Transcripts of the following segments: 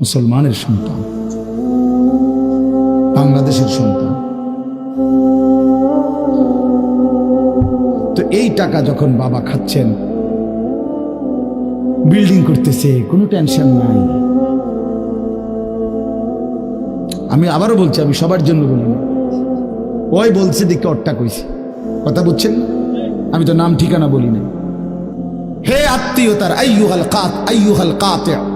মুসলমানের সন্তান। বাংলাদেশের সন্তান। তো এই টাকা যখন বাবা খাচ্ছেন, বিল্ডিং করতেছে, কোনো টেনশন নাই। আমি আবারও বলছি, আমি সবার জন্য বলি ওই বলছে, দেখে অট্টা কইছি। কথা বুঝছেন? আমি তো নাম ঠিকানা বলি না হে আত্মীয়তার, আইয়ুহাল কাত, আইয়ুহাল কাতে।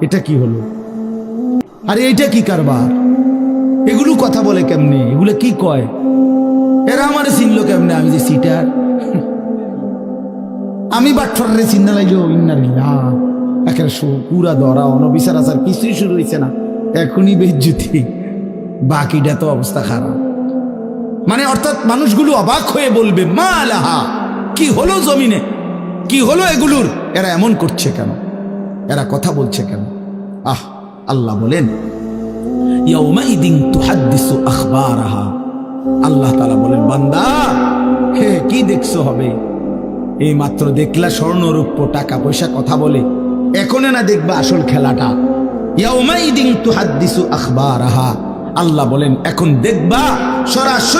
এটা কি হলো? আরে এটা কি কারবার? এগুলো কথা বলে কেমনে? এগুলো কি কয়? এরা আমার চিনলো কেমনে? আমি যে সিটার। আমি বাটফারে চিন্তা লাগল ইন্নার পুরা ধরা, অনবিচার আচার, কিছুই শুরু হয়েছে না। এখনই বেজ্জুতি। বাকিটা তো অবস্থা খারাপ। মানে অর্থাৎ মানুষগুলো অবাক হয়ে বলবে, মা আলাহা, কি হলো জমিনে? কি হলো এগুলোর? এরা এমন করছে কেন? এরা কথা বলছে কেন? আহ, আল্লাহ বলেন আল্লাহ তাআলা বলেন, বান্দা, হে, কি দেখছ হবে? এই মাত্র দেখলা স্বর্ণরূপ্য টাকা পয়সা কথা বলে। এখনে না দেখবা আসল খেলাটা? তুহাদ্দিসু আখবারাহা। আল্লাহ বলেন, এখন দেখবা সরাসরি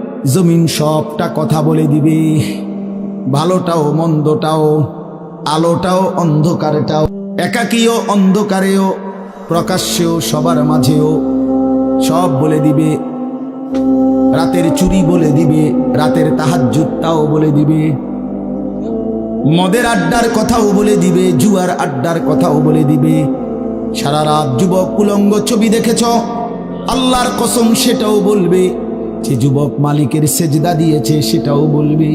জমিন সবটা কথা বলে দিবে। ভালোটাও, মন্দটাও, আলোটাও, অন্ধকারটাও, একাকীয় অন্ধকারেও, প্রকাশ্যেও, সবার মাঝেও সব বলে দিবে। রাতের চুরি বলে দিবে, রাতের তাহাজ্জুদটাও বলে দিবে। মদের আড্ডার কথাও বলে দিবে, জুয়ার আড্ডার কথাও বলে দিবে। সারা রাত যুবক উলঙ্গ ছবি দেখেছ, আল্লাহর কসম সেটাও বলবে। যে যুবক মালিকের সেজদা দিয়েছে সেটাও বলবে।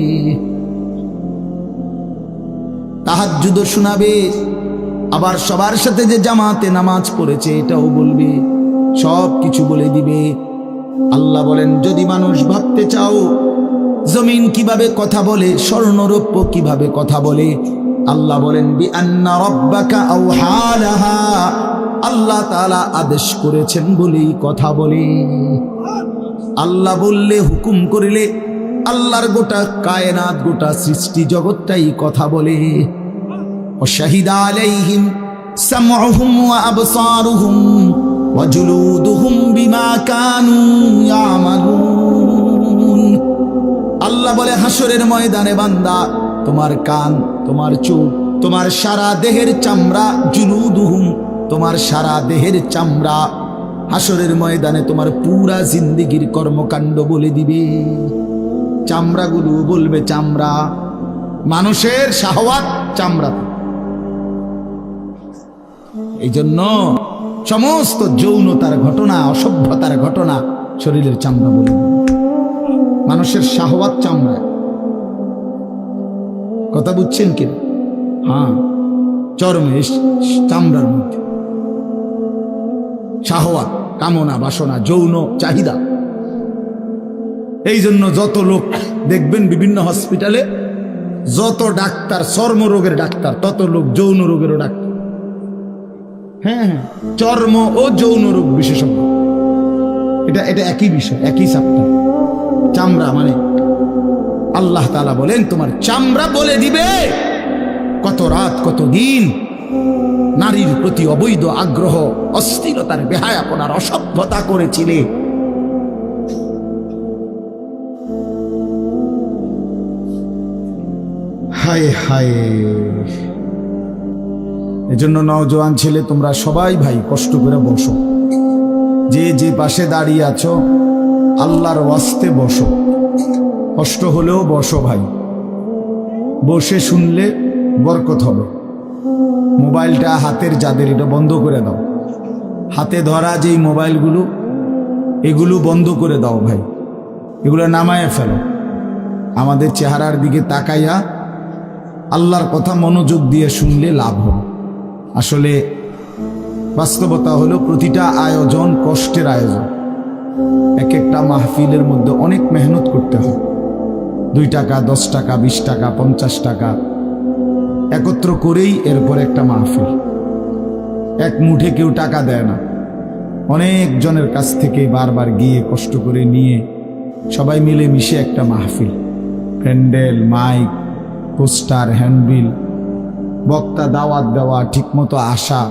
তাহাজ্জুদও শোনাবে, আবার সবার সাথে যে জামাতে নামাজ পড়েছে এটাও বলবে, সব কিছু বলে দিবে। আল্লাহ বলেন, যদি মানুষ ভাবতে চাও, জমিন কীভাবে কথা বলে, স্বর্ণরৌপ্য কীভাবে কথা বলে, আল্লাহ বলেন আল্লাহ তাআলা আদেশ করেছেন বলেই কথা বলে। আল্লাহ বললে, হুকুম করিলে আল্লাহর গোটা কায়নাত, গোটা সৃষ্টি জগৎটাই কথা বলে। অশাহিদা আলাইহিম সামহুম ওয়া আবসারুহুম ওয়া জুলুদুহুম বিমা কানু ইয়ামালুন। আল্লাহ বলে হাসরের ময়দানে বান্দা, তোমার কান, তোমার চোখ, তোমার সারা দেহের চামড়া, জুলুদুহুম, তোমার সারা দেহের চামড়া হাসরের ময়দানে তোমার পুরা জিন্দিগির কর্মকাণ্ড বলে দিবে। চামড়াগুলো বলবে চামড়া, মানুষের শাহওয়াত চামড়া। এই জন্য সমস্ত যৌনতার ঘটনা, অসভ্যতার ঘটনা শরীরের চামড়া বলে। মানুষের শাহওয়াত চামড়া। কথা বুঝছেন কি হ্যাঁ চরমে চামড়ার মধ্যে। শাহওয়াত কামনা, বাসনা, যৌন চাহিদা। এই জন্য যত লোক দেখবেন বিভিন্ন হসপিটালে, যত ডাক্তার, চর্মরোগের ডাক্তার, তত লোক যৌন রোগেরও ডাক্তার। হ্যাঁ হ্যাঁ চর্ম ও যৌন রোগ বিশেষজ্ঞ। এটা এটা একই বিষয়, একই চাপ্টার চামড়া মানে আল্লাহ তাআলা বলেন, তোমার চামড়া বলে দিবে। কত রাত, কত দিন নারীর প্রতি অবৈধ আগ্রহ, অস্থিরতার বেহায়াপনার অসভ্যতা করেছিলে। হায় হায়। এজন্য নওজোয়ান ছেলে, তোমরা সবাই ভাই, কষ্ট করে বসো। যে যে পাশে দাঁড়িয়ে আছো, আল্লাহর ওয়াস্তে বসো। কষ্ট হলেও বসো ভাই। বসে শুনলে বরকত হবে। মোবাইলটা হাতের যাদের এটা বন্ধ করে দাও। হাতে ধরা যেই মোবাইলগুলো, এগুলো বন্ধ করে দাও ভাই। এগুলো নামায় ফেলো। আমাদের চেহারার দিকে তাকাইয়া আল্লাহর কথা মনোযোগ দিয়ে শুনলে লাভ হবে। আসলে বাস্তবতা হলো প্রতিটা আয়োজন কষ্টের আয়োজন। এক একটা মাহফিলের মধ্যে অনেক মেহনত করতে হয়। দুই টাকা, দশ টাকা, বিশ টাকা, পঞ্চাশ টাকা একত্র করেই এরপর একটা মাহফিল। এক মুঠে কেউ টাকা দেয় না। অনেক জনের কাছ থেকে বারবার গিয়ে কষ্ট করে নিয়ে সবাই মিলে মিশে একটা মাহফিল। প্যান্ডেল, মাইক, পোস্টার, হ্যান্ডবিল, বক্তা, দাওয়াত দেওয়া, ঠিকমতো আসা,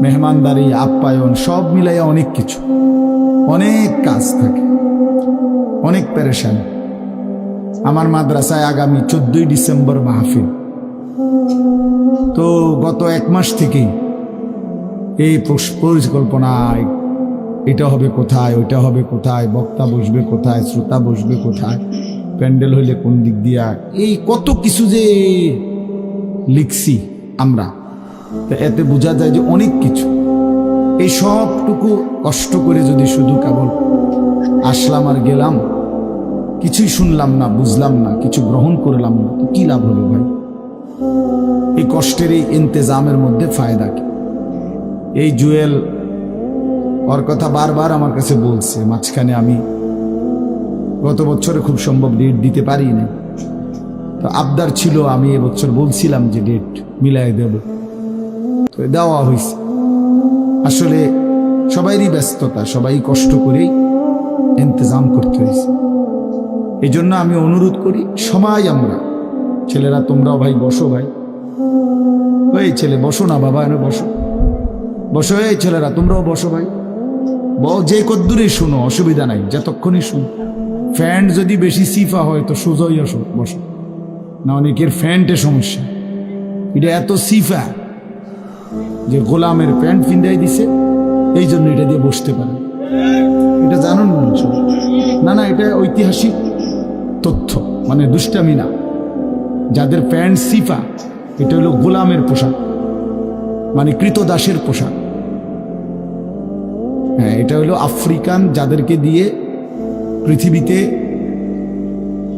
মেহমানদারি, আপ্যায়ন, সব মিলাইয়া অনেক কিছু। অনেক কাজ থাকে। অনেক প্যারেশান আমার মাদ্রাসায় আগামী চোদ্দই ডিসেম্বর মাহফিল। তো গত এক মাস থেকেই এই পরিকল্পনায় এটা হবে কোথায়, ওইটা হবে কোথায়, বক্তা বসবে কোথায়, শ্রোতা বসবে কোথায়, প্যান্ডেল হইলে কোন দিক দিয়া, এই কত কিছু যে লিখছি আমরা এতে বোঝা যায় যে অনেক কিছু। এই সবটুকু কষ্ট করে যদি শুধু কেবল আসলাম আর গেলাম, কিছুই শুনলাম না, বুঝলাম না, কিছু গ্রহণ করলাম না কি লাভ হলো ভাই? এই কষ্টের এই ইন্তেজামের মধ্যে ফায়দা কি? এই জুয়েল ওর কথা বারবার আমার কাছে বলছে, মাঝখানে আমি গত বছরে খুব সম্ভব ডেট দিতে পারি না তো আবদার ছিল, আমি এবছর বলছিলাম যে ডেট মিলাই দেব। তো দেওয়া হয়েছে। আসলে সবাইরই ব্যস্ততা, সবাই কষ্ট করেই ইন্তজাম করতে হয়েছে। এই জন্য আমি অনুরোধ করি, সবাই আমরা, ছেলেরা তোমরাও ভাই, বসো ভাই ওই ছেলে, বসো না বাবা, এনে বসো। বসো, এই ছেলেরা, তোমরাও বসো ভাই। ব- যে কদ্দুরে শুনো, অসুবিধা নাই, যতক্ষণই শুনো। ফ্যান্ট যদি বেশি সিফা হয়, তো সোজাই আসো, বসো। না অনেকের ফ্যান্টে সমস্যা? এটা এত সিফা যে গোলামের প্যান্ট ফিন্দাই দিছে, এই জন্য এটা দিয়ে বসতে পারে। এটা জানুন না না না, এটা ঐতিহাসিক তথ্য মানে দুষ্টামি না যাদের প্যান্ট সিফা এটা হলো গোলামের পোশাক। মানে কৃতদাসের পোশাক। হ্যাঁ এটা হলো আফ্রিকান যাদেরকে দিয়ে পৃথিবীতে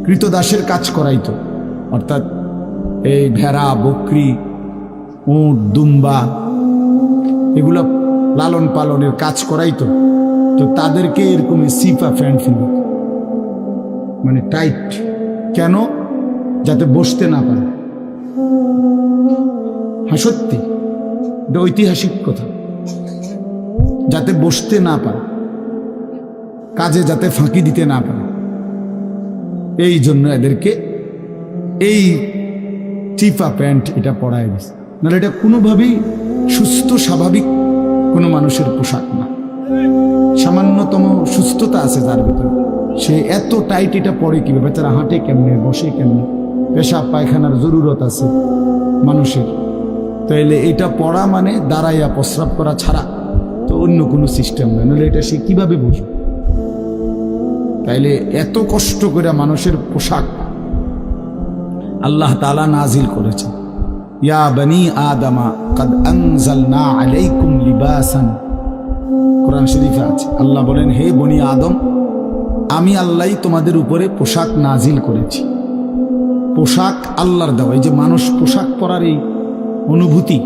কৃতদাসের কাজ করাইতো। অর্থাৎ এই ভেড়া, বকরি, উঁট, দুম্বা, এগুলো লালন পালনের কাজ করাইতো। তো তাদেরকে এরকম সিপা প্যান্ট ফিল মানে টাইট। কেন? যাতে বসতে না পারে। হ্যাঁ সত্যি। এটা ঐতিহাসিক কথা। যাতে বসতে না পারে। কাজে যাতে ফাঁকি দিতে না পারে। এই জন্য এদেরকে এই চিপা প্যান্ট এটা পরায় দিছে। নাহলে এটা কোনোভাবেই সুস্থ, স্বাভাবিক কোনো মানুষের পোশাক না। সামান্যতম সুস্থতা আছে যার ভিতরে। সে এত টাইট এটা পরে কি বেচারা হাঁটে কেমনে, বসে কেমনে? পেশাব, পায়খানার জরুরত আছে মানুষের। তাইলে এটা পড়া মানে দাঁড়াইয়া প্রস্রাব করা ছাড়া তো অন্য কোনো সিস্টেম নয় নাহলে এটা সে কীভাবে বুঝবে? তাইলে এত কষ্ট করে মানুষের পোশাক আল্লাহ তালা নাজিল করেছে ইয়া বনি আদমা কদ আনজালনা আলাইকুম লিবাসান। কোরআন শরীফে আছে, আল্লাহ বলেন, হে বনি আদম, আমি আল্লাহ তোমাদের উপরে পোশাক নাজিল করেছি। পোশাক আল্লাহর দেওয়া, এই যে মানুষ পোশাক পরার এই অনুভূতি।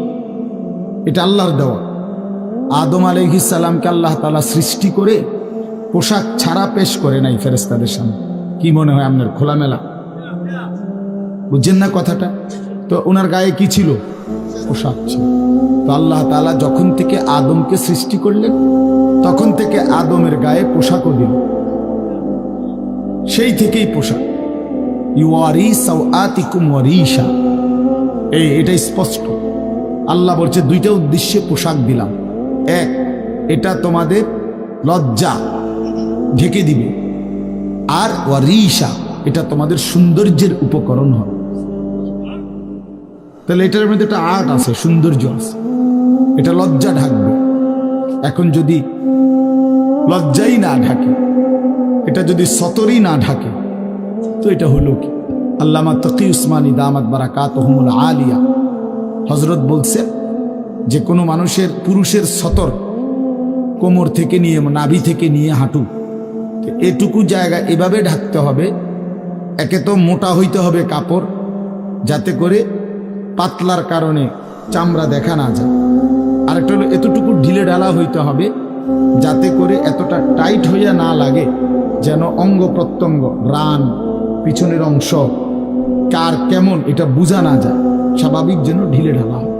এটা আল্লাহর দেওয়া। আদম আলহিসাল্লামকে আল্লাহ তালা সৃষ্টি করে পোশাক ছাড়া পেশ করে নাই ফেরেস্তাদের সামনে। কি মনে হয় আপনার খোলামেলা? বুঝছেন না কথাটা? তো ওনার গায়ে কি ছিল? পোশাক ছিল। তো আল্লাহ তালা যখন থেকে আদমকে সৃষ্টি করলেন, তখন থেকে আদমের গায়ে পোশাকও দিল সেই থেকেই পোশাক। ইউ সাউআতিকুম ওয়ারিশা। এই এটা স্পষ্ট। আল্লাহ বলছে, দুইটা উদ্দেশ্যে পোশাক দিলাম। এক, এটা তোমাদের লজ্জা, ঢেকে দিবে। আর ওয়ারিশা, এটা তোমাদের সৌন্দর্যের উপকরণ হবে। তাহলে এটার মধ্যে একটা আর্ট আছে, সৌন্দর্য আছে। এটা লজ্জা ঢাকবে। এখন যদি লজ্জাই না ঢাকে, এটা যদি সতরই না ঢাকে, তো এটা হলো কি? আল্লামা তকি উসমানী দামাত বারাকাত আলিয়া। হজরত বলছেন যে, কোনো মানুষের পুরুষের সতর কোমর থেকে নিয়ে, নাভি থেকে নিয়ে হাঁটু। এটুকু জায়গা এভাবে ঢাকতে হবে, একে তো মোটা হইতে হবে কাপড়, যাতে করে পাতলার কারণে চামড়া দেখা না যায়। আরেকটা হলো, এতটুকু ঢিলে ঢালা হইতে হবে, যাতে করে এতটা টাইট হইয়া না লাগে, যেন অঙ্গ প্রত্যঙ্গ, রান, পিছনের অংশ কার কেমন, এটা বোঝা না যায়। স্বাভাবিক যেন ঢিলে ঢালা হয়।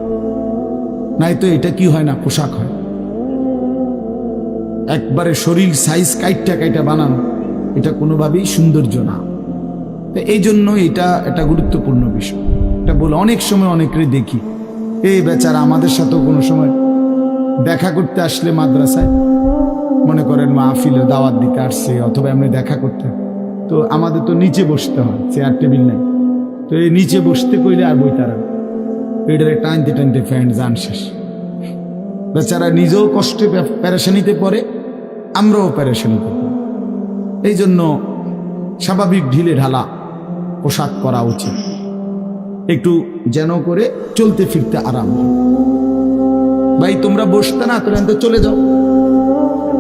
নাই তো এটা কি হয় না পোশাক হয়। একবারে শরীর সাইজ কাইটটা কাইটা বানানো, এটা কোনোভাবেই সৌন্দর্য না। এই জন্য এটা একটা গুরুত্বপূর্ণ বিষয়। এটা বলে অনেক সময় অনেকেরই দেখি এই বেচারা, আমাদের সাথেও কোনো সময় দেখা করতে আসলে মাদ্রাসায়? মনে করেন মাহফিলে দাওয়াত দিতে আসছে, অথবা এমনি দেখা করতে। তো আমাদের তো নিচে বসতে হয়, চেয়ার, টেবিল নেই। তো এই নিচে বসতে কইলে আর বই তারা এটারে টানতে টানতে ফ্যান যান শেষ। বেচারা নিজেও কষ্টে প্যারেশানিতে পড়ে, আমরাও পেরেশানিতে পড়ি। এই জন্য স্বাভাবিক ঢিলে ঢালা পোশাক পরা উচিত। একটু যেন করে চলতে ফিরতে আরাম ভাই, তোমরা বসতে না তোরা এখান থেকে চলে যাও।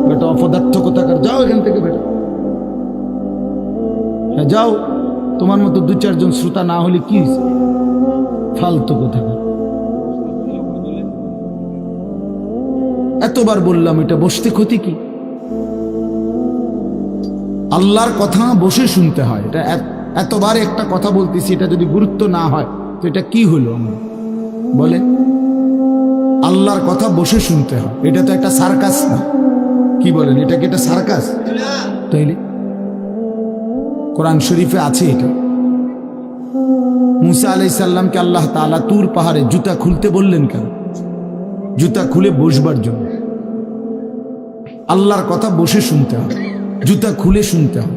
বেটা, অপদার্থ কোথাকার? যাও এখান থেকে বেটা। হ্যাঁ যাও। তোমার মতো দু চারজন শ্রোতা না হলে কি হয়েছে? ফালতু কোথাকার এতবার বললাম, এটা বসতে ক্ষতি কি? আল্লাহর কথা বসে শুনতে হয়। এটা এতবার একটা কথা বলতেছি, এটা যদি গুরুত্ব না হয়, তো এটা কি হলো আমার? বলে, আল্লাহর কথা বসে শুনতে হয়। এটা তো একটা সার্কাস না। কি বলেন, এটা কি একটা সার্কাস? তাইলে কোরআন শরীফে আছে এটা। মুসা আলাইসাল্লামকে আল্লাহ তাআলা তুর পাহাড়ে জুতা খুলতে বললেন কেন? জুতা খুলে বসবার জন্য। আল্লাহর কথা বসে শুনতে হবে, জুতা খুলে শুনতে হবে।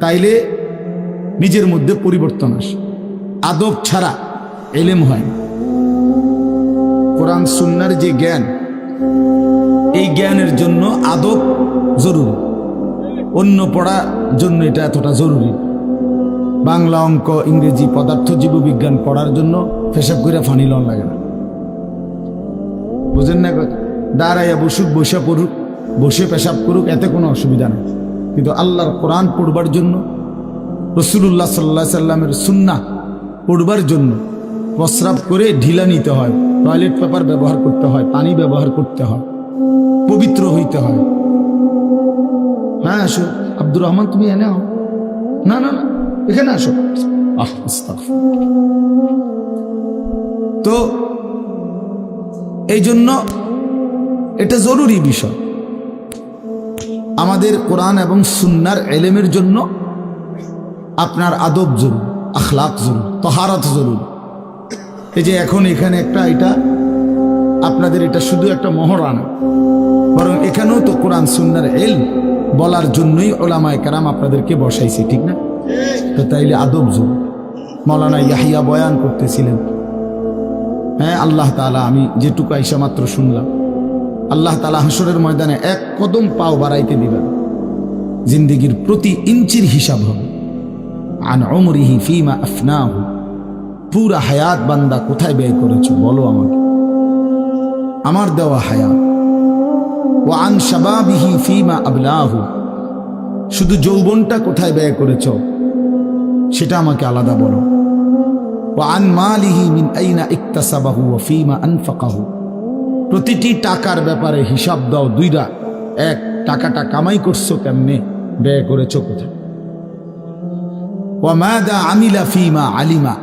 তাইলে নিজের মধ্যে পরিবর্তন আসে। আদব ছাড়া এলেম হয় কোরআন সুন্নার যে জ্ঞান, এই জ্ঞানের জন্য আদব জরুরি। অন্য পড়ার জন্য এটা এতটা জরুরি। বাংলা অঙ্ক, ইংরেজি পদার্থ, জীববিজ্ঞান পড়ার জন্য পেশাব করে ফানি লন লাগে না। বুঝেন না দাঁড়াইয়া বসুক বসে পড়ুক, বসে পেশাব করুক, এতে কোনো অসুবিধা নেই। কিন্তু আল্লাহর কোরআন পড়বার জন্য রসুল্লাহ সাল্লাহ সাল্লামের সুন্না পড়বার জন্য প্রস্রাব করে ঢিলা নিতে হয়, টয়লেট পেপার ব্যবহার করতে হয়, পানি ব্যবহার করতে হয়, পবিত্র হইতে হয়। হ্যাঁ আসো। আব্দুর রহমান তুমি এনে আও না না না এখানে আসো। তো এই জন্য এটা জরুরি বিষয়। আমাদের কোরআন এবং সুন্নার এলেমের জন্য আপনার আদব জরুর আখলাক জরুর তহারাত জরুর। এই যে এখন এখানে একটা এটা আপনাদের এটা শুধু একটা মহরানা বরং এখানেও তো কোরআন সুন্নার এল বলার জন্যই ওলামায় কারাম আপনাদেরকে বসাইছে, ঠিক না? তো তাইলে আদব যুগ মৌলানা ইয়াহিয়া বয়ান করতেছিলেন। হ্যাঁ আল্লাহ তালা আমি যেটুকু আইসা মাত্র শুনলাম। আল্লাহ তালা হাসরের ময়দানে এক কদম পাও বাড়াইতে দিবেন। জিন্দিগির প্রতি ইঞ্চির হিসাব হবে। আন অমরিহি ফিমা আফনাহু। পুরা হায়াত বান্দা কোথায় ব্যয় করেছ, বলো আমাকে। আমার দেওয়া হায়াত। আবলাহু। শুধু যৌবনটা কোথায় ব্যয় করেছ, সেটা আমাকে আলাদা বলো। প্রতিটি টাকার ব্যাপারে হিসাব দাও দুইটা। এক, টাকাটা কামাই করছ কেমনে, ব্যয় করেছ কোথায়? আমিলা আলিমা।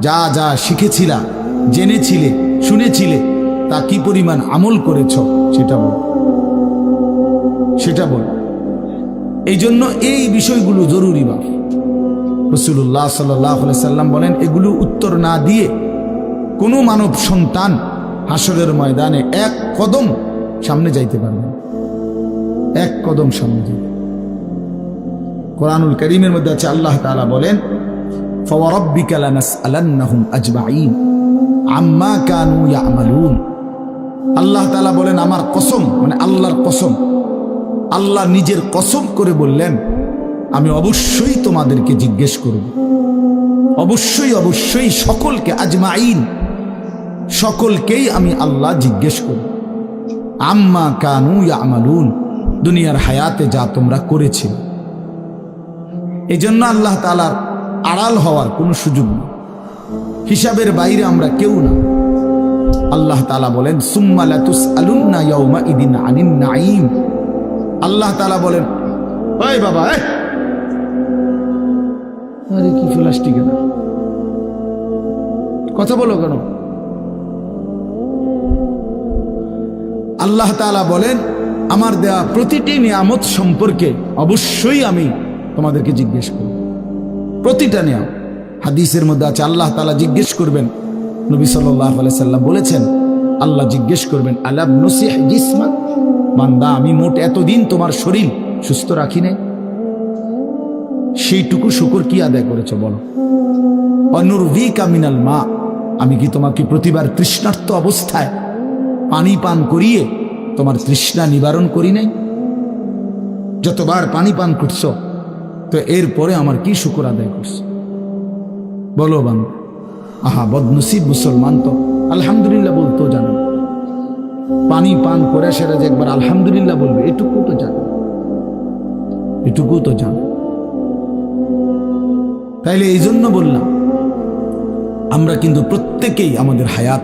যা যা শিখেছিলা, জেনেছিলে, শুনেছিলে, তা কি পরিমাণ আমল করেছ, সেটা বল। সেটা বল। এই জন্য এই বিষয়গুলো জরুরি বা রসুল্লাহ সাল্লাহ সাল্লাম বলেন, এগুলো উত্তর না দিয়ে কোনো মানব সন্তান হাসরের ময়দানে এক কদম সামনে যাইতে পারবেন এক কদম সামনে যাইতে কোরআনুল করিমের মধ্যে আছে, আল্লাহ তালা বলেন আল্লাহ বলেন, আমার কসম মানে আল্লাহর কসম। আল্লাহ নিজের কসম করে বললেন, আমি অবশ্যই তোমাদেরকে জিজ্ঞেস করব। অবশ্যই অবশ্যই সকলকে আজমাইন, সকলকেই আমি আল্লাহ জিজ্ঞেস করব। আম্মা কানু আমালুন দুনিয়ার হায়াতে যা তোমরা করেছিলে। এই জন্য আল্লাহ তালার আড়াল হওয়ার কোনো সুযোগ নেই। হিসাবের বাইরে আমরা কেউ না। আল্লাহ তালা বলেন সুম্মালাতুস আলুন্না ইদিন আনিন নাইম আল্লাহ তালা বলেন বাবা আরে, কি কথা বলো কেন? আল্লাহ তালা বলেন, আমার দেয়া প্রতিটি নিয়ামত সম্পর্কে অবশ্যই আমি তোমাদেরকে জিজ্ঞেস করব। প্রতিটা নিয়াম হাদিসের মধ্যে আছে, আল্লাহ তালা জিজ্ঞেস করবেন। নবী সাল্লাহ সাল্লাম বলেছেন, আল্লাহ জিজ্ঞেস করবেন, আলাম নসিহ জিসমা বান্দা আমি মোট এতদিন তোমার শরীর সুস্থ রাখি নাই সেইটুকু শুকর কি আদায় করেছ বলো? অনুর্ভি মা, আমি কি তোমাকে প্রতিবার তৃষ্ণার্ত অবস্থায় পানি পান করিয়ে তোমার তৃষ্ণা নিবারণ করি নাই? যতবার পানি পান করছ, তো এরপরে আমার কি শুকর আদায় করছ? বলো বাংলা আহা, বদনসিব মুসলমান তো, আলহামদুলিল্লাহ বলতেও জানো। পানি পান করে সেটা যে একবার আলহামদুলিল্লাহ বলবে এটুকু তো জানো। এটুকু তো জানো। তাইলে এই জন্য বললাম, আমরা কিন্তু প্রত্যেকেই আমাদের হায়াত,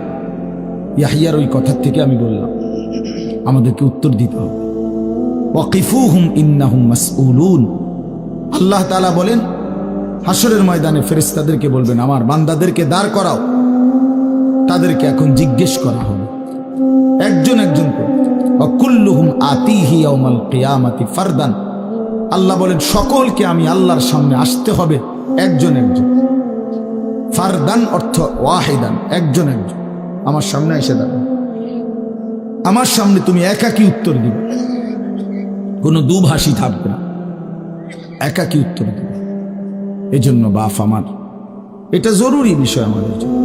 ইয়াহিয়ার ওই কথার থেকে আমি বললাম, আমাদেরকে উত্তর দিতে হবে। ওয়াকিফুহুম ইন্নাহুম মাসউলুন। আল্লাহ তাআলা বলেন হাসরের ময়দানে ফেরেশতাদেরকে বলবেন, আমার বান্দাদেরকে দাঁড় করাও। তাদেরকে এখন জিজ্ঞেস করা হবে। একজন একজন ফারদান। আল্লাহ বলেন, সকলকে আমি আল্লাহর সামনে আসতে হবে একজন একজন। ফারদান অর্থ ওয়াহিদান, একজন একজন। আমার সামনে এসে দাঁড়ান আমার সামনে তুমি একাকি উত্তর দিবে। কোনো দুভাষী থাকবে না। একাকি উত্তর দিবে। এজন্য জন্য বাপ আমার, এটা জরুরি বিষয় আমাদের জন্য।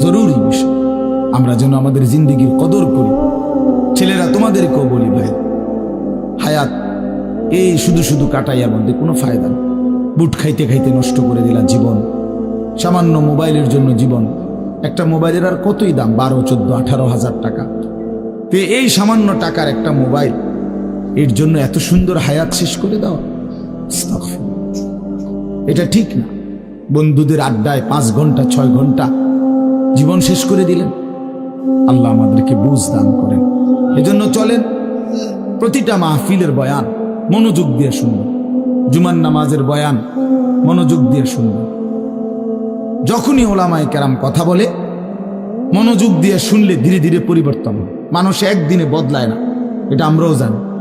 জরুরি বিষয়। আমরা যেন আমাদের জিন্দিগির কদর করি। ছেলেরা তোমাদেরকেও বলি, ভাই, হায়াত, এই শুধু শুধু কাটাইয়ার মধ্যে কোনো ফায়দা বুট খাইতে খাইতে নষ্ট করে দিলা জীবন, সামান্য মোবাইলের জন্য জীবন। একটা মোবাইলের আর কতই দাম? বারো, চোদ্দ, আঠারো হাজার টাকা। তো এই সামান্য টাকার একটা মোবাইল, এর জন্য এত সুন্দর হায়াত শেষ করে দাও। এটা ঠিক না। বন্ধুদের আড্ডায় পাঁচ ঘণ্টা, ছয় ঘণ্টা জীবন শেষ করে দিলেন। আল্লাহ আমাদেরকে বুঝ দান করেন। এজন্য চলেন, প্রতিটা মাহফিলের বয়ান মনোযোগ দিয়ে শুনবেন জুমান নামাজের বয়ান মনোযোগ দিয়ে শুনবেন যখনই ওলামায় কেরাম কথা বলে, মনোযোগ দিয়ে শুনলে ধীরে ধীরে পরিবর্তন মানুষ একদিনে বদলায় না। এটা আমরাও জানি।